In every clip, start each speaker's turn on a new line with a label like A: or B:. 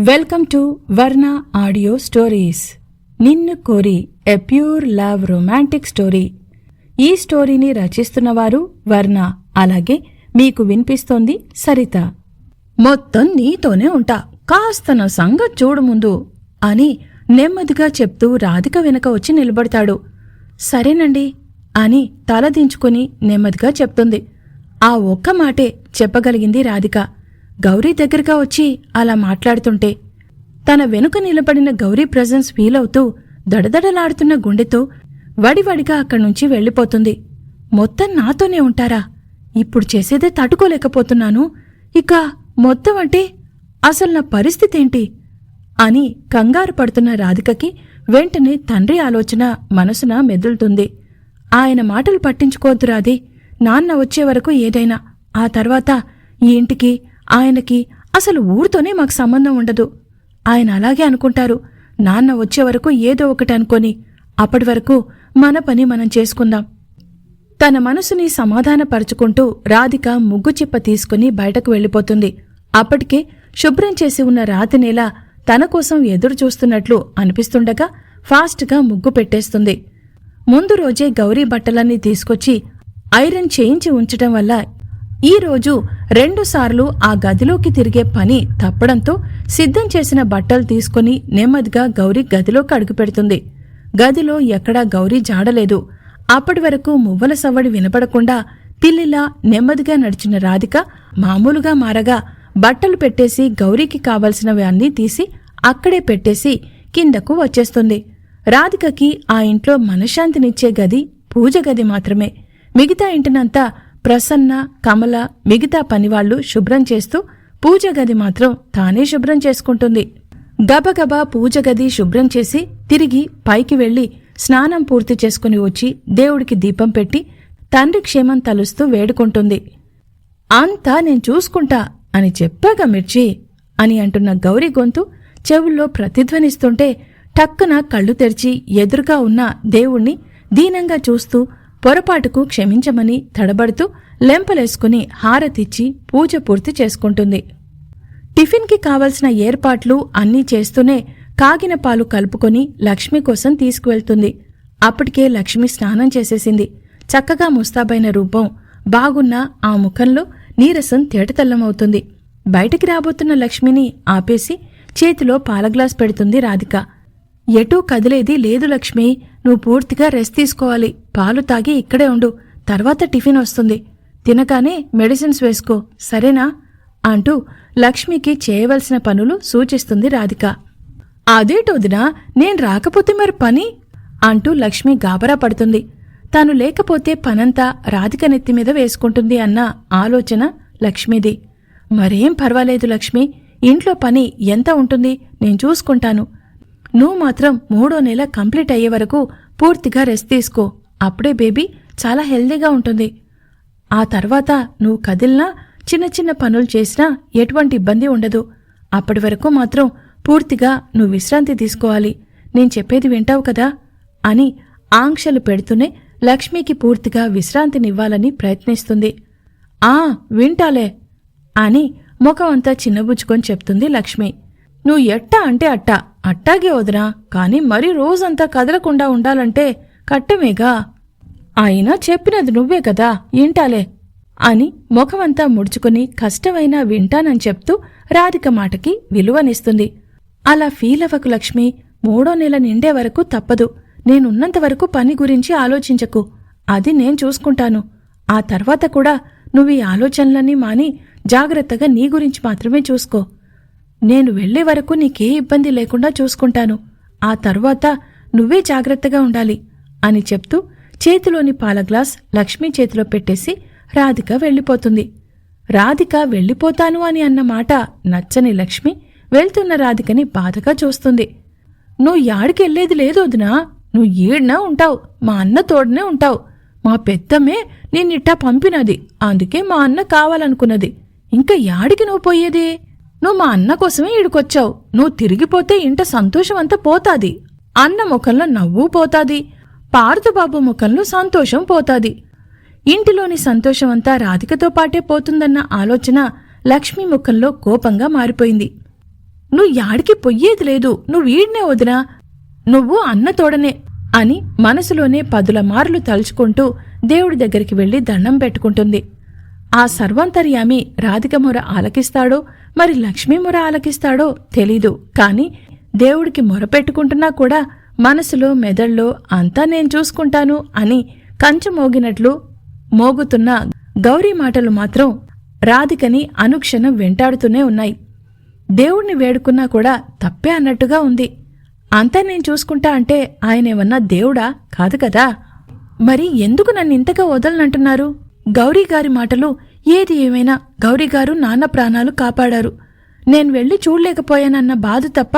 A: Welcome to Varna audio stories నిన్ను కోరి a pure love romantic story ఈ స్టోరీని రచిస్తున్నవారు వర్ణ అలాగే మీకు వినిపిస్తోంది సరిత. మొత్తం నీతోనే ఉంటా. కాస్త నా సంగతి చూడు ముందు అని నెమ్మదిగా చెప్తూ రాధిక వెనక వచ్చి నిలబడతాడు. సరేనండి అని తలదించుకుని నెమ్మదిగా చెప్తుంది. ఆ ఒక్క మాటే చెప్పగలిగింది రాధిక. గౌరీ దగ్గరగా వచ్చి అలా మాట్లాడుతుంటే తన వెనుక నిలబడిన గౌరీ ప్రజెన్స్ ఫీలవుతూ దడదడలాడుతున్న గుండెతో వడివడిగా అక్కడి నుంచి వెళ్ళిపోతుంది. మొత్తం నాతోనే ఉంటారా? ఇప్పుడు చేసేదే తట్టుకోలేకపోతున్నాను. ఇక మొత్తం అంటే అసలు నా పరిస్థితి ఏంటి? అని కంగారు పడుతున్న రాధికకి వెంటనే తండ్రి ఆలోచన మనసున మెదులుతుంది. ఆయన మాటలు పట్టించుకోవద్దు రాది నాన్న వచ్చే వరకు ఏదైనా. ఆ తర్వాత ఈ ఇంటికి ఆయనకి అసలు ఊరితోనే మాకు సంబంధం ఉండదు. ఆయన అలాగే అనుకుంటారు. నాన్న వచ్చే వరకు ఏదో ఒకటి అనుకొని అప్పటి వరకు మన పని మనం చేసుకుందాం. తన మనసుని సమాధానపరుచుకుంటూ రాధిక ముగ్గు చిప్ప తీసుకుని బయటకు వెళ్ళిపోతుంది. అప్పటికే శుభ్రం చేసి ఉన్న రాతి నేల తన కోసం ఎదురు చూస్తున్నట్లు అనిపిస్తుండగా ఫాస్ట్గా ముగ్గు పెట్టేస్తుంది. ముందు రోజే గౌరీ బట్టలన్నీ తీసుకొచ్చి ఐరన్ చేయించి ఉంచటం వల్ల ఈ రోజు రెండుసార్లు ఆ గదిలోకి తిరిగే పని తప్పడంతో సిద్ధం చేసిన బట్టలు తీసుకుని నెమ్మదిగా గౌరీ గదిలోకి అడుగుపెడుతుంది గదిలో ఎక్కడా గౌరీ జాడలేదు అప్పటి వరకు మువ్వల సవ్వడి వినపడకుండా పిల్లిలా నెమ్మదిగా నడిచిన రాధిక మామూలుగా మారగా బట్టలు పెట్టేసి గౌరీకి కావలసినవి అన్నీ తీసి అక్కడే పెట్టేసి కిందకు వచ్చేస్తుంది. రాధికకి ఆ ఇంట్లో మనశ్శాంతినిచ్చే గది పూజ గది మాత్రమే. మిగతా ఇంటినంతా ప్రసన్న కమల మిగతా పనివాళ్ళు శుభ్రం చేస్తూ పూజ గది మాత్రం తానే శుభ్రం చేసుకుంటుంది. గబగబా పూజ గది శుభ్రం చేసి తిరిగి పైకి వెళ్ళి స్నానం పూర్తి చేసుకుని వచ్చి దేవుడికి దీపం పెట్టి తండ్రి క్షేమం తలుస్తూ వేడుకుంటుంది. అంతా నేను చూసుకుంటా అని చెప్పాక మిర్చి అని అంటున్న గౌరీ గొంతు చెవుల్లో ప్రతిధ్వనిస్తుంటే టక్కున కళ్ళు తెరిచి ఎదురుగా ఉన్న దేవుణ్ణి దీనంగా చూస్తూ పొరపాటుకు క్షమించమని తడబడుతూ లెంపలేసుకుని హారతిచ్చి పూజ పూర్తి చేసుకుంటుంది. టిఫిన్కి కావలసిన ఏర్పాట్లు అన్నీ చేస్తూనే కాగిన పాలు కలుపుకొని లక్ష్మి కోసం తీసుకువెళ్తుంది. అప్పటికే లక్ష్మి స్నానం చేసేసింది. చక్కగా ముస్తాబైన రూపం బాగున్న ఆ ముఖంలో నీరసం తేటతెల్లమవుతుంది. బయటికి రాబోతున్న లక్ష్మిని ఆపేసి చేతిలో పాలగ్లాస్ పెడుతుంది రాధిక. ఎటూ కదిలేది లేదు లక్ష్మి నువ్వు పూర్తిగా రెస్ట్ తీసుకోవాలి. పాలు తాగి ఇక్కడే ఉండు. తర్వాత టిఫిన్ వస్తుంది. తినగానే మెడిసిన్స్ వేసుకో. సరేనా? అంటూ లక్ష్మికి చేయవలసిన పనులు సూచిస్తుంది రాధిక. అదేటొదినా నేను రాకపోతే మరి పని? అంటూ లక్ష్మి గాబరా పడుతుంది. తాను లేకపోతే పనంతా రాధిక నెత్తి మీద వేసుకుంటుంది అన్న ఆలోచన లక్ష్మిది. మరేం పర్వాలేదు లక్ష్మి. ఇంట్లో పని ఎంత ఉంటుంది నేను చూసుకుంటాను. నువ్వు మాత్రం మూడో నెల కంప్లీట్ అయ్యే వరకు పూర్తిగా రెస్ట్ తీసుకో. అప్పుడే బేబీ చాలా హెల్దీగా ఉంటుంది. ఆ తర్వాత నువ్వు కదిలినా చిన్న చిన్న పనులు చేసినా ఎటువంటి ఇబ్బంది ఉండదు. అప్పటి వరకు మాత్రం పూర్తిగా నువ్వు విశ్రాంతి తీసుకోవాలి. నేను చెప్పేది వింటావు కదా? అని ఆంక్షలు పెడుతూనే లక్ష్మికి పూర్తిగా విశ్రాంతినివ్వాలని ప్రయత్నిస్తుంది. ఆ వింటాలే అని ముఖం అంతా చిన్నబుచ్చుకొని చెప్తుంది లక్ష్మి. నువ్వు ఎట్టా అంటే అట్టా. అట్టాగే వదినా కాని మరీ రోజంతా కదలకుండా ఉండాలంటే కట్టమేగా అయినా చెప్పినది నువ్వే కదా ఇంటాలే అని ముఖమంతా ముడుచుకుని కష్టమైనా వింటానని చెప్తూ రాధిక మాటకి విలువనిస్తుంది. అలా ఫీల్ అవ్వకు లక్ష్మి మూడో నెల నిండే వరకు తప్పదు. నేనున్నంత వరకు పని గురించి ఆలోచించకు. అది నేను చూసుకుంటాను. ఆ తర్వాత కూడా నువ్వు ఈ ఆలోచనలన్నీ మాని జాగ్రత్తగా నీ గురించి మాత్రమే చూసుకో. నేను వెళ్ళే వరకు నీకే ఇబ్బంది లేకుండా చూసుకుంటాను. ఆ తర్వాత నువ్వే జాగ్రత్తగా ఉండాలి. అని చెప్తూ చేతిలోని పాల గ్లాస్ లక్ష్మి చేతిలో పెట్టేసి రాధిక వెళ్ళిపోతుంది. రాధిక వెళ్ళిపోతాను అని అన్న మాట నచ్చని లక్ష్మి వెళ్తున్న రాధికని బాధగా చూస్తుంది. నువ్వు యాడికెళ్ళేది లేదు వదినా. నువ్వు ఈడ్నా ఉంటావు. మా అన్న తోడనే ఉంటావు. మా పెద్దమ్మే నిన్నిట్టా పంపినది. అందుకే మా అన్న కావాలనుకున్నది. ఇంకా యాడికి నువ్వు పోయేది? నువ్వు మా అన్న కోసమే ఈడుకొచ్చావు. నువ్వు తిరిగిపోతే ఇంట సంతోషమంతా పోతాది. అన్న ముఖంలో నవ్వు పోతాది. పార్థబాబు ముఖంలో సంతోషం పోతాది. ఇంటిలోని సంతోషమంతా రాధికతో పాటే పోతుందన్న ఆలోచన లక్ష్మీ ముఖంలో కోపంగా మారిపోయింది. నువ్వు యాడికి పొయ్యేది లేదు నువ్వు వీడినే వదినా నువ్వు అన్న తోడనే అని మనసులోనే పదుల మార్లు తలుచుకుంటూ దేవుడి దగ్గరికి వెళ్ళి దండం పెట్టుకుంటుంది. ఆ సర్వంతర్యామి రాధిక మొర ఆలకిస్తాడో మరి లక్ష్మీ మొర ఆలకిస్తాడో తెలీదు కాని దేవుడికి మొర పెట్టుకుంటున్నా కూడా మనసులో మెదడులో అంతా నేను చూసుకుంటాను అని కంచు మోగినట్లు మోగుతున్న గౌరీ మాటలు మాత్రం రాధికని అనుక్షణం వెంటాడుతూనే ఉన్నాయి. దేవుణ్ణి వేడుకున్నా కూడా తప్పే అన్నట్టుగా ఉంది. అంతా నేను చూసుకుంటా అంటే ఆయనేమన్నా దేవుడా? కాదు కదా. మరి ఎందుకు నన్ను ఇంతగా వదలనంటున్నారు? గౌరీగారి మాటలు ఏది ఏమైనా గౌరీగారు నాన్న ప్రాణాలు కాపాడారు. నేను వెళ్ళి చూడలేకపోయానన్న బాధ తప్ప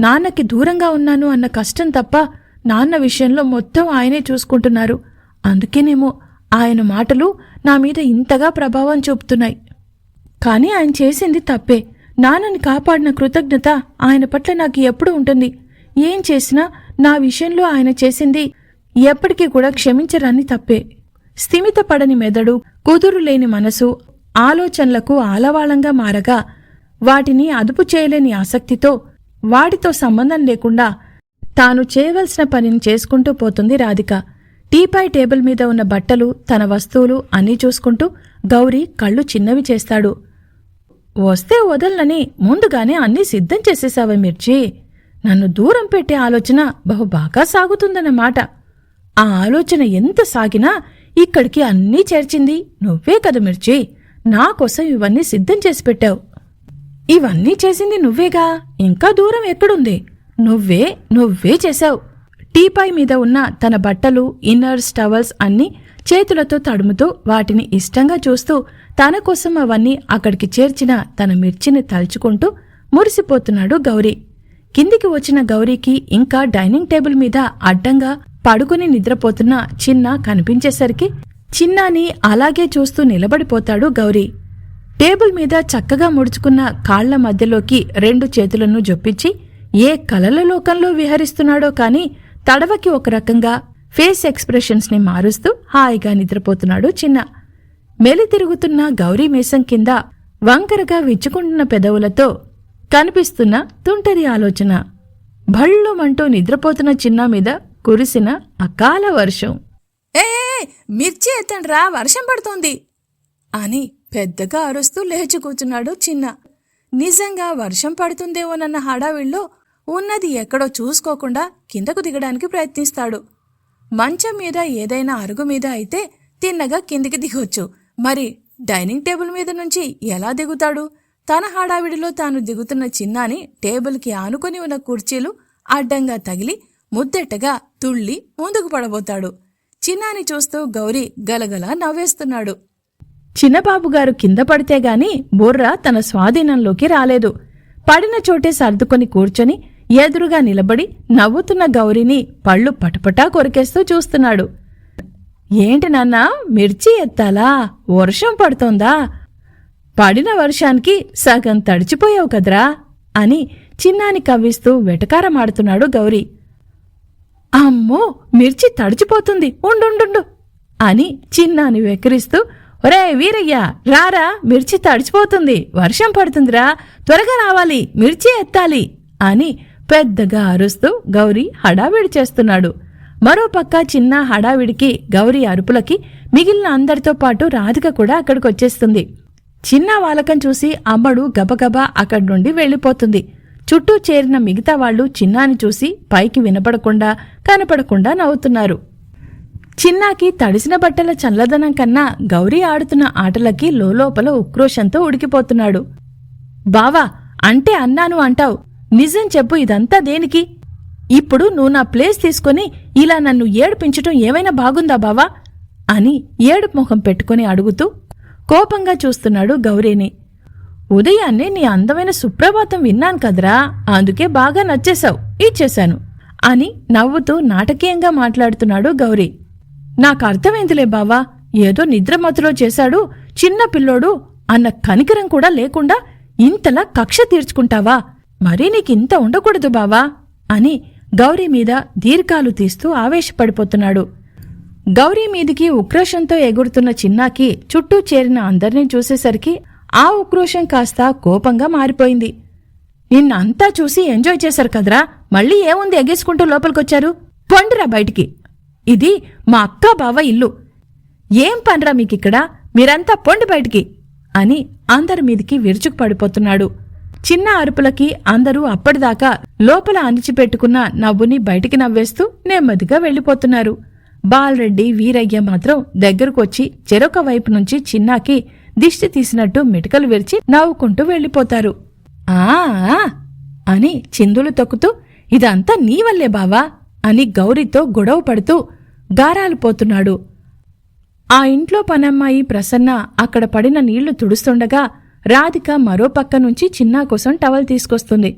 A: నాన్నకి దూరంగా ఉన్నాను అన్న కష్టం తప్ప నాన్న విషయంలో మొత్తం ఆయనే చూసుకుంటున్నారు. అందుకేనేమో ఆయన మాటలు నా మీద ఇంతగా ప్రభావం చూపుతున్నాయి. కానీ ఆయన చేసింది తప్పే. నాన్నని కాపాడిన కృతజ్ఞత ఆయన పట్ల నాకు ఎప్పుడు ఉంటుంది. ఏం చేసినా నా విషయంలో ఆయన చేసింది ఎప్పటికీ కూడా క్షమించరాని తప్పే. స్థిమితపడని మెదడు కుదురు లేని మనసు ఆలోచనలకు ఆలవాళంగా మారగా వాటిని అదుపు చేయలేని ఆసక్తితో వాటితో సంబంధం లేకుండా తాను చేయవలసిన పనిని చేసుకుంటూ పోతుంది రాధిక. టీపాయ్ టేబుల్ మీద ఉన్న బట్టలు తన వస్తువులు అన్నీ చూసుకుంటూ గౌరీ కళ్ళు చిన్నవి చేస్తాడు. వస్తే వదలనని ముందుగానే అన్నీ సిద్ధం చేసేసావా మిర్చి. నన్ను దూరం పెట్టే ఆలోచన బహు బాగా సాగుతుందన్నమాట. ఆ ఆలోచన ఎంత సాగినా ఇక్కడికి అన్నీ చేర్చింది నువ్వే కదా మిర్చి. నా కోసం ఇవన్నీ సిద్ధం చేసి పెట్టావు. ఇవన్నీ చేసింది నువ్వేగా? ఇంకా దూరం ఎక్కడుంది? నువ్వే నువ్వే చేశావు. టీపాయ్ మీద ఉన్న తన బట్టలు ఇన్నర్స్ టవల్స్ అన్నీ చేతులతో తడుముతూ వాటిని ఇష్టంగా చూస్తూ తన కోసం అవన్నీ అక్కడికి చేర్చిన తన మిర్చిని తలుచుకుంటూ మురిసిపోతున్నాడు గౌరీ. కిందికి వచ్చిన గౌరీకి ఇంకా డైనింగ్ టేబుల్ మీద అడ్డంగా పడుకుని నిద్రపోతున్న చిన్న కనిపించేసరికి చిన్నాని అలాగే చూస్తూ నిలబడిపోతాడు గౌరీ. టేబుల్ మీద చక్కగా ముడుచుకున్న కాళ్ళ మధ్యలోకి రెండు చేతులను జొప్పించి ఏ కలల లోకంలో విహరిస్తున్నాడో కాని తడవకి ఒక రకంగా ఫేస్ ఎక్స్ప్రెషన్స్ని మారుస్తూ హాయిగా నిద్రపోతున్నాడు చిన్న. మెలి తిరుగుతున్న గౌరీ మేసం కింద వంకరగా విచ్చుకుంటున్న పెదవులతో కనిపిస్తున్న తుంటరి ఆలోచన. భళ్ళుమంటూ నిద్రపోతున్న చిన్న మీద కురిసిన అకాల వర్షం.
B: ఏ మిర్చి ఎత్తండ్రా వర్షం పడుతోంది అని పెద్దగా అరుస్తూ లేచి కూర్చున్నాడు చిన్న. నిజంగా వర్షం పడుతుందేమోనన్న హడావిడిలో ఉన్నది ఎక్కడో చూసుకోకుండా కిందకు దిగడానికి ప్రయత్నిస్తాడు. మంచం మీద ఏదైనా అరుగు మీద అయితే తిన్నగా కిందికి దిగొచ్చు. మరి డైనింగ్ టేబుల్ మీద నుంచి ఎలా దిగుతాడు? తన హడావిడిలో తాను దిగుతున్న చిన్నాని టేబుల్కి ఆనుకొని ఉన్న కుర్చీలు అడ్డంగా తగిలి ముద్దెట్టగా తుళ్ళి ముందుకు పడబోతాడు. చిన్నాని చూస్తూ గౌరీ గలగల నవ్వేస్తున్నాడు.
A: చిన్నబాబుగారు కింద పడితే గాని బుర్ర తన స్వాధీనంలోకి రాలేదు. పడిన చోటే సర్దుకొని కూర్చొని ఎదురుగా నిలబడి నవ్వుతున్న గౌరిని పళ్ళు పటపటా కొరికేస్తూ చూస్తున్నాడు. ఏంటి నాన్న మిర్చి ఎత్తాలా? వర్షం పడుతోందా? పడిన వర్షానికి సగం తడిచిపోయావు కదరా? అని చిన్నాని కవ్విస్తూ వెటకారమాడుతున్నాడు గౌరీ. అమ్మో మిర్చి తడిచిపోతుంది. ఉండుండు అని చిన్నాని వెక్కిరిస్తూ ఒరే వీరయ్య రారా మిర్చి తడిచిపోతుంది. వర్షం పడుతుందిరా. త్వరగా రావాలి. మిర్చి ఎత్తాలి అని పెద్దగా అరుస్తూ గౌరీ హడావిడి చేస్తున్నాడు. మరోపక్క చిన్న హడావిడికి గౌరీ అరుపులకి మిగిలిన అందరితో పాటు రాధిక కూడా అక్కడికి వచ్చేస్తుంది చిన్న వాలకం చూసి అమ్మడు గబగబా అక్కడి నుండి వెళ్ళిపోతుంది. చుట్టూ చేరిన మిగతా వాళ్ళు చిన్నాని చూసి పైకి వినపడకుండా కనపడకుండా నవ్వుతున్నారు. చిన్నాకి తడిసిన బట్టల చల్లదనం కన్నా గౌరీ ఆడుతున్న ఆటలకి లోలోపల ఉక్రోషంతో ఉడికిపోతున్నాడు. బావా అంటే అన్నాను అంటావు. నిజం చెప్పు ఇదంతా దేనికి? ఇప్పుడు నువ్వు నా ప్లేస్ తీసుకొని ఇలా నన్ను ఏడిపించటం ఏమైనా బాగుందా బావా? అని ఏడుపు ముఖం పెట్టుకుని అడుగుతూ కోపంగా చూస్తున్నాడు గౌరీని. ఉదయాన్నే నీ అందమైన సుప్రభాతం విన్నాను కదరా అందుకే బాగా నచ్చేశావు ఇచ్చేశాను అని నవ్వుతూ నాటకీయంగా మాట్లాడుతున్నాడు గౌరీ. నాకు అర్థమైందిలే బావా ఏదో నిద్రమతులో చేశాడు చిన్న పిల్లోడు అన్న కనికరం కూడా లేకుండా ఇంతలా కక్ష తీర్చుకుంటావా? మరీ నీకింత ఉండకూడదు బావా అని గౌరీ మీద దీర్ఘాలు తీస్తూ ఆవేశపడిపోతున్నాడు. గౌరీ మీదికి ఉక్రోషంతో ఎగురుతున్న చిన్నాకి చుట్టూ చేరిన అందర్నీ చూసేసరికి ఆ ఉక్రోషం కాస్త కోపంగా మారిపోయింది. నిన్నంతా చూసి ఎంజాయ్ చేశారు కదరా మళ్ళీ ఏముంది ఎగేసుకుంటూ లోపలికొచ్చారు? పొండిరా బయటికి. ఇది మా అక్క బావ ఇల్లు. ఏం పనిరా మీకిక్కడ? మీరంతా పొండి బయటికి అని అందరి మీదికి విరుచుకు పడిపోతున్నాడు. చిన్న అరుపులకి అందరూ అప్పటిదాకా లోపల అణిచిపెట్టుకున్న నవ్వుని బయటికి నవ్వేస్తూ నెమ్మదిగా వెళ్ళిపోతున్నారు. బాలరెడ్డి వీరయ్య మాత్రం దగ్గరకొచ్చి చెరొక వైపు నుంచి చిన్నాకి దిష్టి తీసినట్టు మిటకలు విరిచి నవ్వుకుంటూ వెళ్ళిపోతారు. ఆ ఆ, అని చిందులు తొక్కుతూ ఇదంతా నీ వల్లే బావా? అని గౌరీతో గొడవ పడుతూ గారాలు పోతున్నాడు. ఆ ఇంట్లో పనమ్మాయి ప్రసన్న అక్కడ పడిన నీళ్ళు తుడుస్తుండగా రాధిక మరో పక్క నుంచి చిన్నా కోసం టవల్ తీసుకొస్తుంది.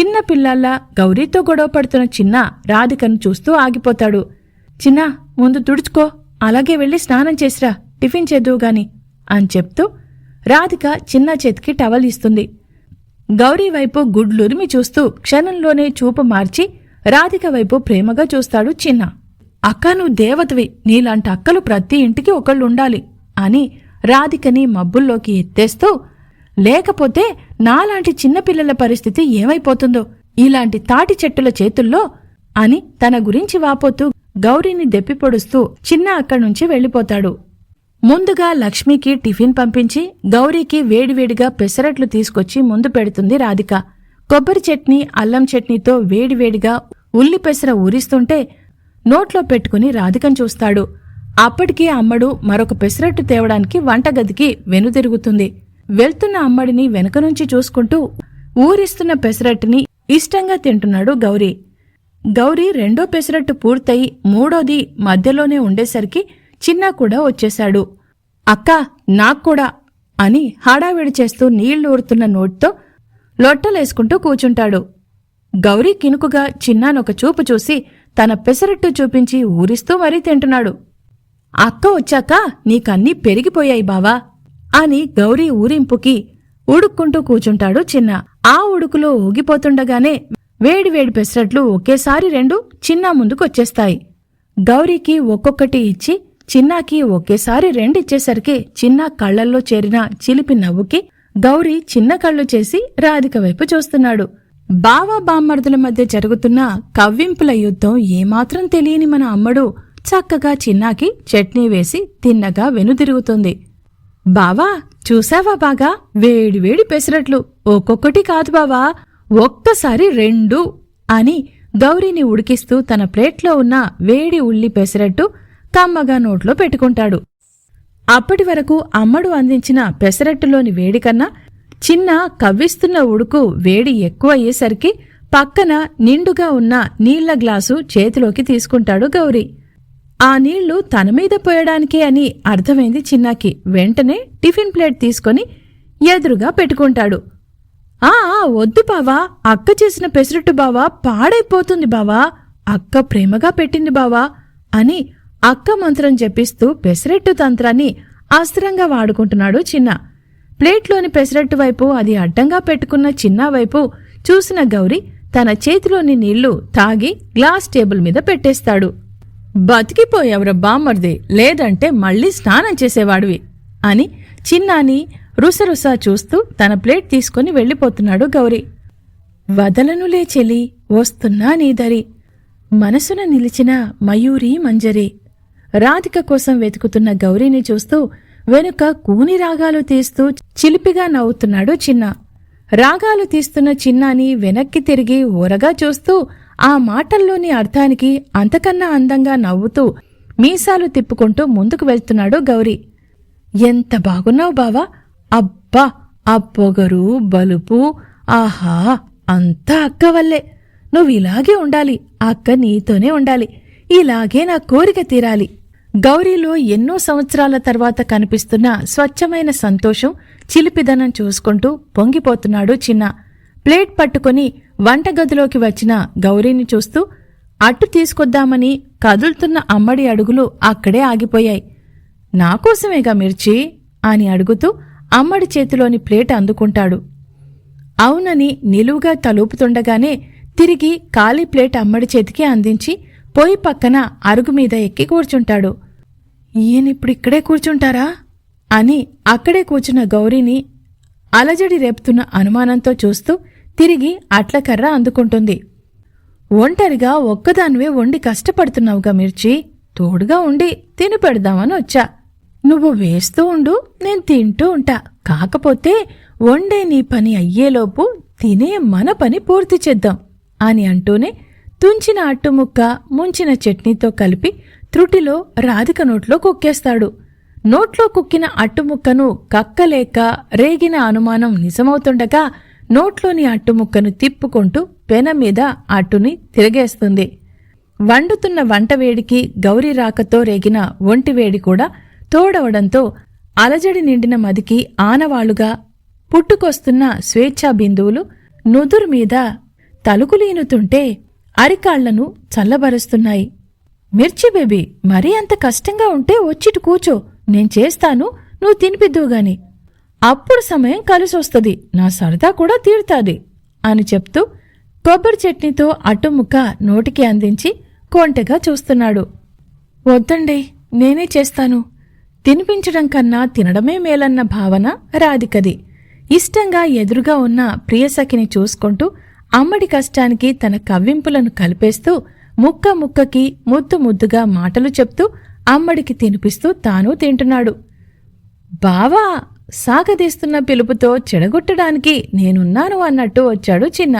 A: చిన్న పిల్లల్లా గౌరీతో గొడవ పడుతున్న చిన్న రాధికను చూస్తూ ఆగిపోతాడు. చిన్నా ముందు తుడుచుకో అలాగే వెళ్ళి స్నానం చేసిరా టిఫిన్ చేద్దువు గాని అని చెప్తూ రాధిక చిన్న చేతికి టవల్ ఇస్తుంది. గౌరీ వైపు గుడ్లురిమి చూస్తూ క్షణంలోనే చూపు మార్చి రాధిక వైపు ప్రేమగా చూస్తాడు చిన్న. అక్క నువ్వు దేవతవి. నీలాంటి అక్కలు ప్రతి ఇంటికి ఒకళ్ళు ఉండాలి అని రాధికని మబ్బుల్లోకి ఎత్తేస్తూ లేకపోతే నాలాంటి చిన్నపిల్లల పరిస్థితి ఏమైపోతుందో? ఇలాంటి తాటి చెట్టుల చేతుల్లో అని తన గురించి వాపోతూ గౌరీని దెప్పిపొడుస్తూ చిన్న అక్కడి నుంచి వెళ్ళిపోతాడు. ముందుగా లక్ష్మికి టిఫిన్ పంపించి గౌరీకి వేడివేడిగా పెసరట్లు తీసుకొచ్చి ముందు పెడుతుంది రాధిక. కొబ్బరి చట్నీ అల్లం చట్నీతో వేడివేడిగా ఉల్లి పెసర ఊరిస్తుంటే నోట్లో పెట్టుకుని రాధికను చూస్తాడు. అప్పటికే అమ్మడు మరొక పెసరట్టు తేవడానికి వంటగదికి వెనుదిరుగుతుంది. వెళ్తున్న అమ్మడిని వెనక నుంచి చూసుకుంటూ ఊరిస్తున్న పెసరట్టుని ఇష్టంగా తింటున్నాడు గౌరీ. గౌరీ రెండో పెసరట్టు పూర్తయి మూడోది మధ్యలోనే ఉండేసరికి చిన్నా కూడా వచ్చేశాడు. నాకు నాక్కూడా అని హడావిడి చేస్తూ నీళ్ళు ఊరుతున్న నోట్తో లొట్టలేసుకుంటూ కూచుంటాడు. గౌరీ కినుకుగా చిన్నానొక చూపు చూసి తన పెసరట్టు చూపించి ఊరిస్తూ మరీ తింటున్నాడు. అక్క వచ్చాక నీకన్నీ పెరిగిపోయాయి బావా అని గౌరీ ఊరింపుకి ఉడుక్కుంటూ కూచుంటాడు చిన్న. ఆ ఉడుకులో ఊగిపోతుండగానే వేడివేడి పెసరట్లు ఒకేసారి రెండు చిన్నా ముందుకొచ్చేస్తాయి. గౌరీకి ఒక్కొక్కటి ఇచ్చి చిన్నాకి ఒకేసారి రెండిచ్చేసరికి చిన్న కళ్ళల్లో చేరిన చిలిపి నవ్వుకి గౌరీ చిన్న కళ్ళు చేసి రాధిక వైపు చూస్తున్నాడు. బావా బామ్మర్దుల మధ్య జరుగుతున్న కవ్వింపుల యుద్ధం ఏమాత్రం తెలియని మన అమ్మడు చక్కగా చిన్నాకి చట్నీ వేసి తిన్నగా వెనుదిరుగుతుంది బావా చూసావా బాగా? వేడి వేడి పెసరట్లు. ఒక్కొక్కటి కాదు బావా ఒక్కసారి రెండు అని గౌరీని ఉడికిస్తూ తన ప్లేట్లో ఉన్న వేడి ఉల్లి పెసరట్టు కమ్మగా నోట్లో పెట్టుకుంటాడు. అప్పటి వరకు అమ్మడు అందించిన పెసరట్టులోని వేడి కన్నా చిన్న కవ్విస్తున్న ఉడుకు వేడి ఎక్కువ అయ్యేసరికి పక్కన నిండుగా ఉన్న నీళ్ళ గ్లాసు చేతిలోకి తీసుకుంటాడు గౌరీ. ఆ నీళ్ళు తన మీద పోయడానికే అని అర్థమైంది చిన్నాకి. వెంటనే టిఫిన్ ప్లేట్ తీసుకొని ఎదురుగా పెట్టుకుంటాడు. ఆ ఆ, వద్దు బావా అక్క చేసిన పెసరట్టు బావా పాడైపోతుంది బావా అక్క ప్రేమగా పెట్టింది బావా అని అక్క మంత్రం జపిస్తూ పెసరట్టు తంత్రాన్ని అస్త్రంగా వాడుకుంటున్నాడు చిన్న. ప్లేట్లోని పెసరట్టు వైపు అది అడ్డంగా పెట్టుకున్న చిన్న వైపు చూసిన గౌరీ తన చేతిలోని నీళ్ళు తాగి గ్లాస్ టేబుల్ మీద పెట్టేస్తాడు. బతికిపోయావురా బామ్మర్ది లేదంటే మళ్ళీ స్నానం చేసేవాడివి అని చిన్నాని రుసరుసా చూస్తూ తన ప్లేట్ తీసుకుని వెళ్ళిపోతున్నాడు గౌరీ. వదలనులే చెలి వస్తున్నా నీదరి మనసున నిలిచిన మయూరి మంజరి. రాధిక కోసం వెతుకుతున్న గౌరీని చూస్తూ వెనుక కూని రాగాలు తీస్తూ చిలిపిగా నవ్వుతున్నాడు చిన్న. రాగాలు తీస్తున్న చిన్నాని వెనక్కి తిరిగి ఊరగా చూస్తూ ఆ మాటల్లోని అర్థానికి అంతకన్నా అందంగా నవ్వుతూ మీసాలు తిప్పుకుంటూ ముందుకు వెళ్తున్నాడు గౌరీ. ఎంత బాగున్నావు బావా? అబ్బా ఆ పొగరు బలుపు ఆహా అంతా అక్క వల్లే. నువ్వు ఇలాగే ఉండాలి అక్క నీతోనే ఉండాలి. ఇలాగే నా కోరిక తీరాలి. గౌరీలో ఎన్నో సంవత్సరాల తర్వాత కనిపిస్తున్న స్వచ్ఛమైన సంతోషం చిలిపిదనం చూసుకుంటూ పొంగిపోతున్నాడు చిన్న. ప్లేట్ పట్టుకొని వంటగదిలోకి వచ్చిన గౌరీని చూస్తూ అట్టు తీసుకొద్దామని కదులుతున్న అమ్మడి అడుగులు అక్కడే ఆగిపోయాయి. నాకోసమేగా మిర్చి? అని అడుగుతూ అమ్మడి చేతిలోని ప్లేట్ అందుకుంటాడు. అవునని నిలువుగా తలుపుతుండగానే తిరిగి ఖాళీ ప్లేట్ అమ్మడి చేతికి అందించి పొయ్యి పక్కన అరుగు మీద ఎక్కి కూర్చుంటాడు. ఈయనిప్పుడు ఇక్కడే కూర్చుంటారా? అని అక్కడే కూర్చున్న గౌరీని అలజడి రేపుతున్న అనుమానంతో చూస్తూ తిరిగి అట్లకర్ర అందుకుంటుంది. ఒంటరిగా ఒక్కదానివే వండి కష్టపడుతున్నావుగా మిర్చి. తోడుగా ఉండి తిని పెడదామని వచ్చా. నువ్వు వేస్తూ ఉండు నేను తింటూ ఉంటా. కాకపోతే వండే నీ పని అయ్యేలోపు తినే మన పని పూర్తి చేద్దాం అని అంటూనే తుంచిన అట్టుముక్క ముంచిన చట్నీతో కలిపి త్రుటిలో రాధిక నోట్లో కుక్కేస్తాడు. నోట్లో కుక్కిన అట్టుముక్కను కక్కలేక రేగిన అనుమానం నిజమవుతుండగా నోట్లోని అట్టుముక్కను తిప్పుకుంటూ పెన మీద అట్టుని తిరగేస్తుంది. వండుతున్న వంట వేడికి గౌరీ రాకతో రేగిన ఒంటి వేడి కూడా తోడవడంతో అలజడి నిండిన మదికి ఆనవాళ్ళుగా పుట్టుకొస్తున్న స్వేచ్ఛా బిందువులు నుదురు మీద తలుకులీనుతుంటే అరికాళ్ళను చల్లబరుస్తున్నాయి. మిర్చి బేబీ మరీ అంత కష్టంగా ఉంటే వచ్చిటు కూచో నేను చేస్తాను నువ్వు తినిపిద్దువు గాని. అప్పుడు సమయం కలిసొస్తది నా సరదా కూడా తీరుతాది అని చెప్తూ కొబ్బరి చట్నీతో అటుముక్క నోటికి అందించి కొంటెగా చూస్తున్నాడు. వద్దండి నేనే చేస్తాను. తినిపించడం కన్నా తినడమే మేలన్న భావన రాధికది. ఇష్టంగా ఎదురుగా ఉన్న ప్రియసఖిని చూసుకుంటూ అమ్మడి కష్టానికి తన కవ్వింపులను కలిపేస్తూ ముక్క ముక్కకి ముద్దు ముద్దుగా మాటలు చెప్తూ అమ్మడికి తినిపిస్తూ తాను తింటున్నాడు. బావా సాగదీస్తున్న పిలుపుతో చెడగొట్టడానికి నేనున్నాను అన్నట్టు వచ్చాడు చిన్న.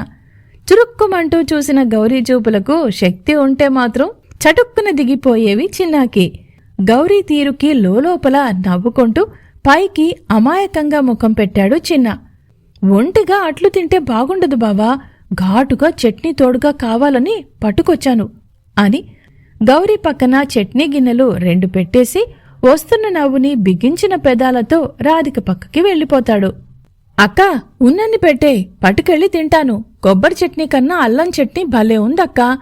A: చురుక్కుమంటూ చూసిన గౌరీ చూపులకు శక్తి ఉంటే మాత్రం చటుక్కున దిగిపోయేవి చిన్నాకి. గౌరీ తీరుకి లోలోపల నవ్వుకుంటూ పైకి అమాయకంగా ముఖం పెట్టాడు చిన్న. ఒంటిగా అట్లు తింటే బాగుండదు బావా ఘాటుగా చట్నీ తోడుగా కావాలని పట్టుకొచ్చాను అని గౌరీ పక్కన చట్నీ గిన్నెలు రెండు పెట్టేసి వస్తున్న నవ్వుని బిగించిన పెదాలతో రాధిక పక్కకి వెళ్ళిపోతాడు. అక్క ఉన్నన్ని పెట్టే పట్టుకెళ్ళి తింటాను. కొబ్బరి చట్నీ కన్నా అల్లం చట్నీ భలే ఉందక్కా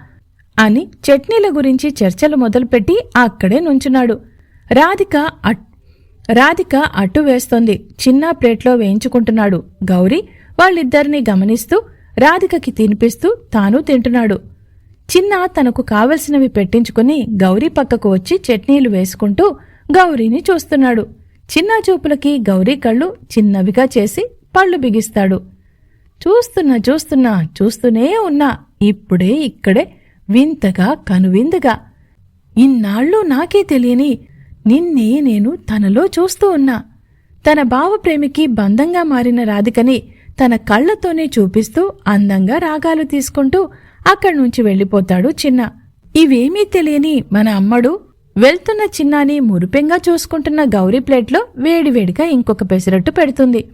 A: అని చట్నీల గురించి చర్చలు మొదలుపెట్టి అక్కడే నుంచున్నాడు. రాధిక అట్ రాధిక అట్టు వేస్తోంది. చిన్న ప్లేట్లో వేయించుకుంటున్నాడు గౌరీ. వాళ్ళిద్దరినీ గమనిస్తూ రాధికకి తినిపిస్తూ తాను తింటున్నాడు. చిన్న తనకు కావలసినవి పెట్టించుకుని గౌరీ పక్కకు వచ్చి చట్నీలు వేసుకుంటూ గౌరీని చూస్తున్నాడు. చిన్న చూపులకి గౌరీ కళ్ళు చిన్నవిగా చేసి పళ్ళు బిగిస్తాడు. చూస్తున్నా చూస్తున్నా చూస్తూనే ఉన్నా ఇప్పుడే ఇక్కడే వింతగా కనువిందుగా. ఇన్నాళ్ళు నాకే తెలియని నిన్నే నేను తనలో చూస్తూ ఉన్నా. తన భావప్రేమికి బంధంగా మారిన రాధికని తన కళ్ళతోనే చూపిస్తూ అందంగా రాగాలు తీసుకుంటూ అక్కడి నుంచి వెళ్ళిపోతాడు చిన్న. ఇవేమీ తెలియని మన అమ్మడు వెళ్తున్న చిన్నాని మురిపెంగా చూసుకుంటున్న గౌరీ ప్లేట్లో వేడివేడిగా ఇంకొక పెసరట్టు పెడుతుంది.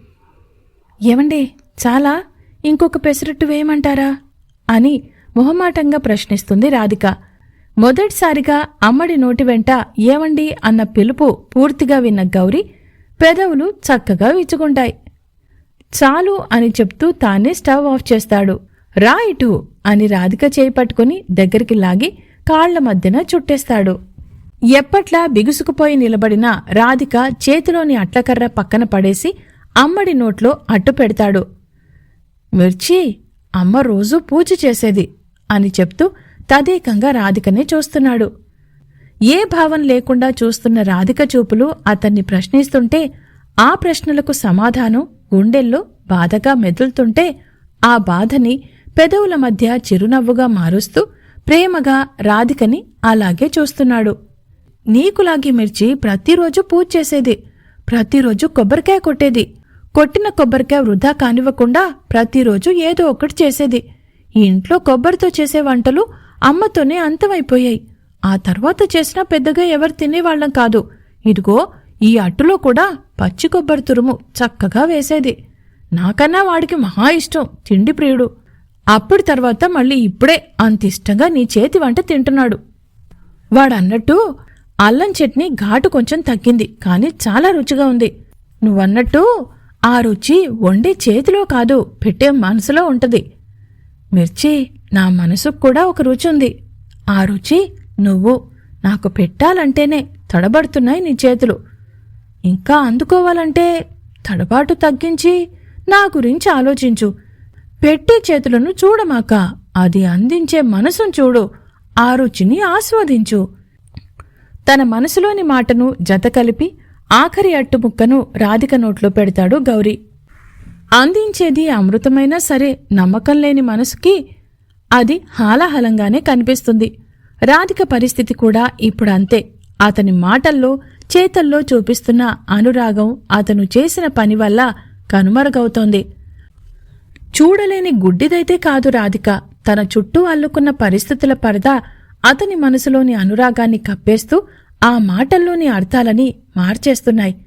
A: ఏమండే చాలా? ఇంకొక పెసరట్టు వేయమంటారా? అని మొహమాటంగా ప్రశ్నిస్తుంది రాధిక. మొదటిసారిగా అమ్మడి నోటి వెంట ఏమండి అన్న పిలుపు పూర్తిగా విన్న గౌరీ పెదవులు చక్కగా విచ్చుకుంటాయి. చాలు అని చెప్తూ తానే స్టవ్ ఆఫ్ చేస్తాడు. రా ఇటు అని రాధిక చేయి పట్టుకుని దగ్గరికి లాగి కాళ్ళ మధ్యన చుట్టేస్తాడు. ఎప్పట్లా బిగుసుకుపోయి నిలబడిన రాధిక చేతిలోని అట్లకర్ర పక్కన పడేసి అమ్మడి నోట్లో అట్టు పెడతాడు. మిర్చి అమ్మ రోజూ పూజ చేసేది అని చెప్తూ తదేకంగా రాధికనే చూస్తున్నాడు. ఏ భావం లేకుండా చూస్తున్న రాధిక చూపులు అతన్ని ప్రశ్నిస్తుంటే ఆ ప్రశ్నలకు సమాధానం గుండెల్లో బాధగా మెదులుతుంటే ఆ బాధని పెదవుల మధ్య చిరునవ్వుగా మారుస్తూ ప్రేమగా రాధికని అలాగే చూస్తున్నాడు. నీకులాగి మిర్చి ప్రతిరోజు పూజ చేసేది. ప్రతిరోజు కొబ్బరికాయ కొట్టేది. కొట్టిన కొబ్బరికాయ వృధా కానివ్వకుండా ప్రతిరోజు ఏదో ఒకటి చేసేది. ఇంట్లో కొబ్బరితో చేసే వంటలు అమ్మతోనే అంతమైపోయాయి. ఆ తర్వాత చేసినా పెద్దగా ఎవరు తినేవాళ్ళం కాదు. ఇదిగో ఈ అట్టులో కూడా పచ్చి కొబ్బరి తురుము చక్కగా వేసేది. నాకన్నా వాడికి మహా ఇష్టం తిండి ప్రియుడు. అప్పుడు తర్వాత మళ్ళీ ఇప్పుడే అంత ఇష్టంగా నీ చేతి వంట తింటున్నాడు. వాడన్నట్టు అల్లం చట్నీ ఘాటు కొంచెం తగ్గింది కానీ చాలా రుచిగా ఉంది. నువ్వన్నట్టు ఆ రుచి వండే చేతిలో కాదు పెట్టే మనసులో ఉంటుంది. మిర్చి నా మనసుకు కూడా ఒక రుచి ఉంది. ఆ రుచి నువ్వు నాకు పెట్టాలంటేనే తడబడుతున్నాయి నీ చేతులు. ఇంకా అందుకోవాలంటే తడబాటు తగ్గించి నా గురించి ఆలోచించు. పెట్టే చేతులను చూడమాక అది అందించే మనసును చూడు. ఆ రుచిని ఆస్వాదించు. తన మనసులోని మాటను జత కలిపి ఆఖరి అట్టుముక్కను రాధిక నోట్లో పెడతాడు గౌరీ. అందించేది అమృతమైనా సరే నమ్మకం లేని మనసుకి అది హాలాహలంగానే కనిపిస్తుంది. రాధిక పరిస్థితి కూడా ఇప్పుడు అంతే అతని మాటల్లో చేతల్లో చూపిస్తున్న అనురాగం అతను చేసిన పని వల్ల కనుమరుగవుతోంది. చూడలేని గుడ్డిదైతే కాదు రాధిక. తన చుట్టూ అల్లుకున్న పరిస్థితుల పరద అతని మనసులోని అనురాగాన్ని కప్పేస్తూ ఆ మాటల్లోని అర్థాలని మార్చేస్తున్నాయి.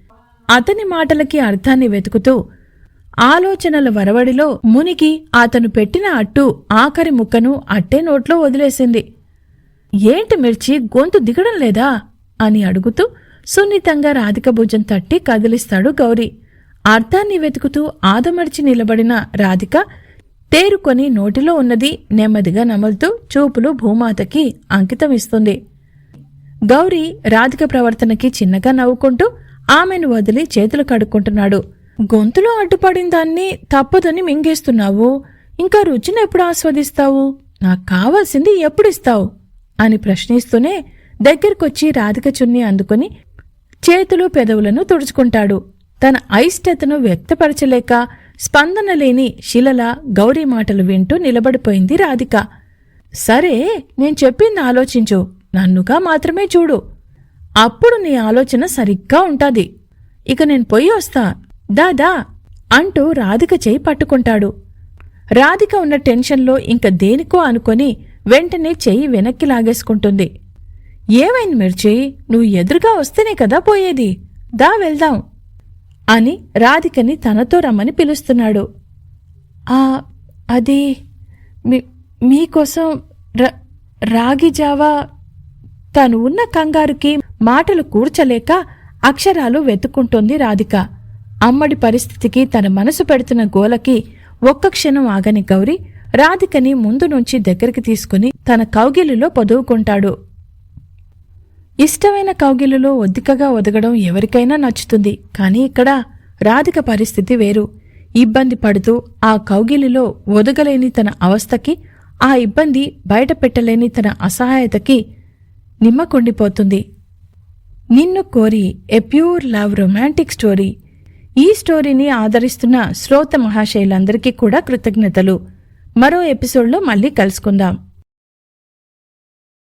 A: అతని మాటలకి అర్థాన్ని వెతుకుతూ ఆలోచనల వరవడిలో మునిగి అతను పెట్టిన అట్టు ఆఖరి ముక్కను అట్టే నోట్లో వదిలేసింది. ఏంటి మిర్చి? గొంతు దిగడం లేదా? అని అడుగుతూ సున్నితంగా రాధిక భుజం తట్టి కదిలిస్తాడు గౌరీ. అర్థాన్ని వెతుకుతూ ఆదమర్చి నిలబడిన రాధిక తేరుకొని నోటిలో ఉన్నది నెమ్మదిగా నమలుతూ చూపులు భూమాతకి అంకితమిస్తుంది గౌరీ రాధిక ప్రవర్తనకి చిన్నగా నవ్వుకుంటూ ఆమెను వదిలి చేతులు కడుక్కుంటున్నాడు. గొంతులో అడ్డుపడిన దాన్ని తప్పదని మింగేస్తున్నావు. ఇంకా రుచిని ఎప్పుడు ఆస్వాదిస్తావు? నాకు కావాల్సింది ఎప్పుడిస్తావు అని ప్రశ్నిస్తూనే దగ్గరకొచ్చి రాధిక చున్ని అందుకుని చేతులు పెదవులను తుడుచుకుంటాడు. తన అయిష్టతను వ్యక్తపరచలేక స్పందన లేని శిలల గౌరీ మాటలు వింటూ నిలబడిపోయింది రాధిక. సరే నేను చెప్పింది ఆలోచించు. నన్నుగా మాత్రమే చూడు. అప్పుడు నీ ఆలోచన సరిగ్గా ఉంటాది. ఇక నేను పొయ్యి వస్తా. దాదా అంటూ రాధిక చేయి పట్టుకుంటాడు. రాధిక ఉన్న టెన్షన్లో ఇంక దేనికో అనుకొని వెంటనే చెయ్యి వెనక్కి లాగేసుకుంటుంది. ఏమైంది మిర్చి? నువ్వు ఎదురుగా వస్తేనే కదా పోయేది. దా వెళ్దాం. అని రాధికని తనతో రమ్మని పిలుస్తున్నాడు. ఆ అది మీ మీకోసం ర రాగి జావా తను ఉన్న కంగారుకి మాటలు కూర్చలేక అక్షరాలు వెతుక్కుంటోంది రాధిక. అమ్మడి పరిస్థితికి తన మనసు పెడుతున్న గోలకి ఒక్క క్షణం ఆగని గౌరి రాధికని ముందు నుంచి దగ్గరికి తీసుకుని తన కౌగిలిలో పొదువుకుంటాడు. ఇష్టమైన కౌగిలులో ఒద్దికగా ఒదగడం ఎవరికైనా నచ్చుతుంది కానీ ఇక్కడ రాధిక పరిస్థితి వేరు. ఇబ్బంది పడుతూ ఆ కౌగిలిలో ఒదగలేని తన అవస్థకి ఆ ఇబ్బంది బయట పెట్టలేని తన అసహాయతకి నిమ్మకుండిపోతుంది. నిన్ను కోరి a pure love romantic story. ఈ స్టోరీని ఆదరిస్తున్న శ్రోత మహాశయులందరికీ కూడా కృతజ్ఞతలు. మరో ఎపిసోడ్లో మళ్ళీ కలుసుకుందాం.